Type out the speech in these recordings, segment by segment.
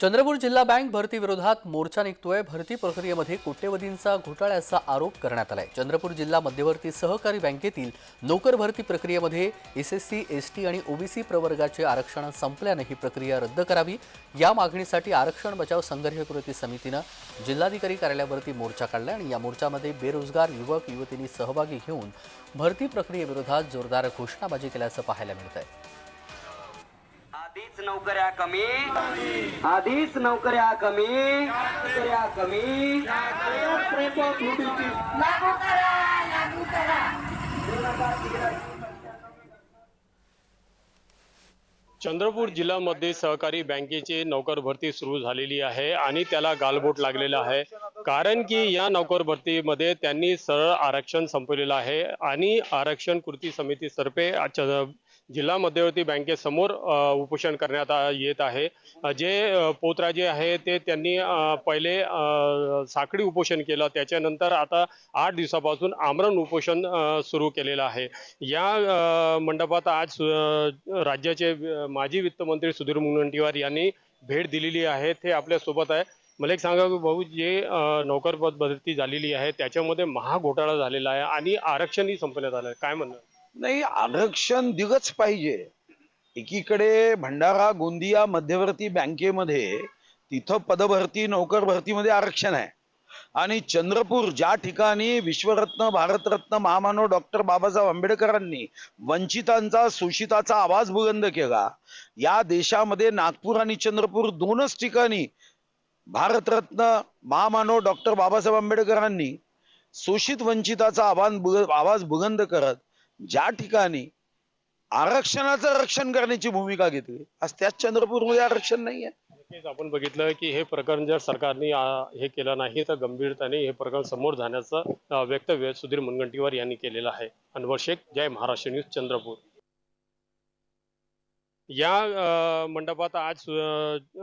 चंद्रपूर जिल्हा बँक भरती विरोधात मोर्चा निघतोय. भरती प्रक्रियेमध्ये कोट्यवधींचा घोटाळ्याचा आरोप करण्यात आलाय. चंद्रपूर जिल्हा मध्यवर्ती सहकारी बँकेतील नोकर भरती प्रक्रियेमध्ये S S C S T आणि ओबीसी प्रवर्गाचे आरक्षण संपल्यानं ही प्रक्रिया रद्द करावी. या मागणीसाठी आरक्षण बचाव संघर्ष कृती समितीनं जिल्हाधिकारी कार्यालयावरती मोर्चा काढला आणि या मोर्चामध्ये बेरोजगार युवक युवतींनी सहभागी घेऊन भरती प्रक्रियेविरोधात जोरदार घोषणाबाजी केल्याचं पाहायला मिळत आहे आधीच नोकऱ्या कमी. आधीच नोकऱ्या कमी. नोकऱ्या कमी. लागू करा लागू करा चंद्रपूर जिल्ह्यामध्ये सहकारी बँकेची नोकर भरती सुरू झालेली आहे आणि त्याला गालबोट लागलेला आहे. कारण की या नोकर भरतीमध्ये त्यांनी सरळ आरक्षण संपवलेलं आहे आणि आरक्षण कृती समितीतर्फे च- जिल्हा मध्यवर्ती बँकेसमोर उपोषण करण्यात आ- येत आहे. जे पोतराजे आहे ते त्यांनी पहिले साखळी उपोषण केलं. त्याच्यानंतर आता आठ दिवसापासून आमरण उपोषण सुरू केलेलं आहे. या मंडपात आज राज्याचे माजी वित्तमंत्री सुधीर मुनगंटीवार यांनी भेट दिलेली आहे. ते आपल्यासोबत आहे. मला एक सांगा की भाऊ जे नोकरपद बदती झालेली आहे त्याच्यामध्ये महाघोटाळा झालेला आहे आणि आरक्षणही संपण्यात आलं आहे. काय म्हणणं? नाही आरक्षण दिलंच पाहिजे. एकीकडे भंडारा गोंदिया मध्यवर्ती बँकेमध्ये तिथं पदभरती नोकर भरतीमध्ये आरक्षण आहे. आणि चंद्रपूर ज्या ठिकाणी विश्वरत्न भारतरत्न महामानव डॉक्टर बाबासाहेब आंबेडकरांनी वंचितांचा शोषिताचा आवाज बुलंद केला या देशामध्ये नागपूर आणि चंद्रपूर दोनच ठिकाणी भारतरत्न महामानव डॉक्टर बाबासाहेब आंबेडकरांनी शोषित वंचिताचा आवाज आवाज बुलंद करत ज्या ठिकाणी आरक्षणाचं रक्षण करण्याची भूमिका घेतली आज त्याच चंद्रपूरमध्ये आरक्षण नाही आहे नक्कीच आपण बघितलं की हे प्रकरण जर सरकारने हे केलं नाही तर गंभीरतेने हे प्रकरण समोर जाण्याचं वक्तव्य सुधीर मुनगंटीवार यांनी केलेलं आहे. अनवर शेख जय महाराष्ट्र न्यूज चंद्रपूर. या मंडपात आज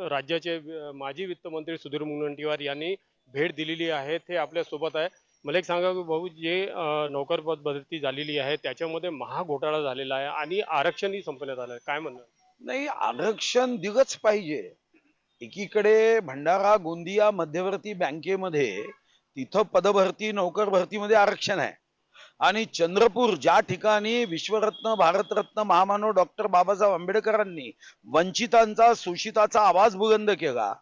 राज्याचे माजी वित्तमंत्री सुधीर मुनगंटीवार यांनी भेट दिलेली आहे. ते आपल्यासोबत आहे. मला एक सांगा की भाऊ जे नोकरपद नोकर पद भरती झालेली आहे त्याच्यामध्ये महाघोटाळा झालेला आहे आणि आरक्षणही संपण्यात आलं आहे. काय म्हणणं? नाही आरक्षण दिलंच पाहिजे. एकीकडे भंडारा गोंदिया मध्यवर्ती बँकेमध्ये तिथं पदभरती नोकर भरतीमध्ये आरक्षण आहे. आणि चंद्रपूर ज्या ठिकाणी विश्वरत्न भारतरत्न महामानव डॉक्टर बाबासाहेब आंबेडकरांनी वंचितांचा शोषिताचा आवाज बुलंद केला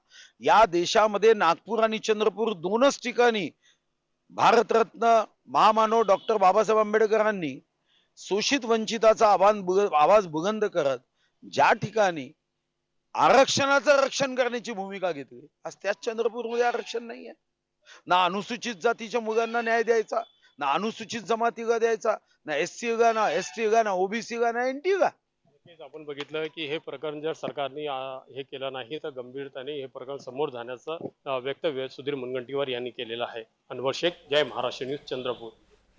या देशामध्ये नागपूर आणि चंद्रपूर दोनच ठिकाणी भारतरत्न महामानव डॉक्टर बाबासाहेब आंबेडकरांनी शोषित वंचिताचा आवाज आवाज बुगंद करत ज्या ठिकाणी आरक्षणाचं रक्षण करण्याची भूमिका घेतली आज त्याच चंद्रपूरमध्ये आरक्षण नाही आहे ना अनुसूचित जातीच्या मुलांना न्याय द्यायचा ना अनुसूचित जमाती द्यायचा ना एस सी गा ना एस टी गा ना ओबीसी गा ना एन टी गा नक्कीच आपण बघितलं की हे प्रकरण जर सरकारने हे केलं नाही तर गंभीरतेने हे प्रकरण समोर जाण्याचं वक्तव्य सुधीर मुनगंटीवार यांनी केलेलं आहे. अनवर शेख जय महाराष्ट्र न्यूज चंद्रपूर.